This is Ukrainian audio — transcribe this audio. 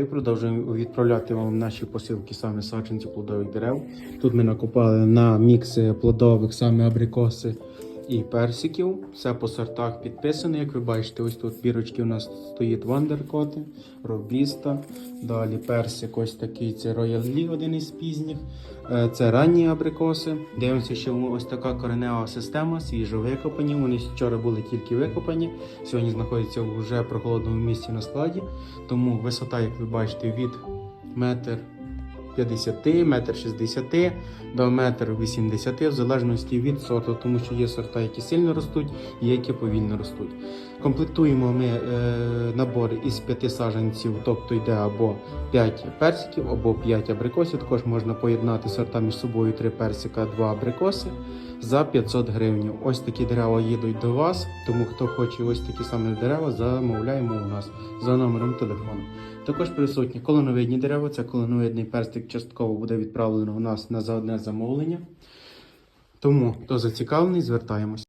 І продовжуємо відправляти вам наші посилки саме саджанців плодових дерев. Тут ми накопали на мікси плодових саме абрикоси і персиків. Все по сортах підписано. Як ви бачите, ось тут бірочки у нас стоїть Вандеркоти, Робіста. Далі персик ось такий це Royal Lee, один із пізніх. Е, Це ранні абрикоси. Дивимося, що ось така коренева система, свіжо викопані. Вони вчора були тільки викопані. Сьогодні знаходяться в вже прохолодному місці на складі. Тому висота, як ви бачите, від метр 50, метр 60 до метр 80, в залежності від сорту, тому що є сорта, які сильно ростуть, і які повільно ростуть. Комплектуємо ми е, набори із 5 саженців, тобто йде або 5 персиків, або 5 абрикосів. Також можна поєднати сорта між собою 3 персика, 2 абрикоси за 500 гривень. Ось такі дерева їдуть до вас, тому хто хоче ось такі саме дерева, замовляємо у нас за номером телефону. Також присутні колоновидні дерева. Це колоновидний перстик частково буде відправлено у нас на за одне замовлення. Тому хто зацікавлений, звертаємось.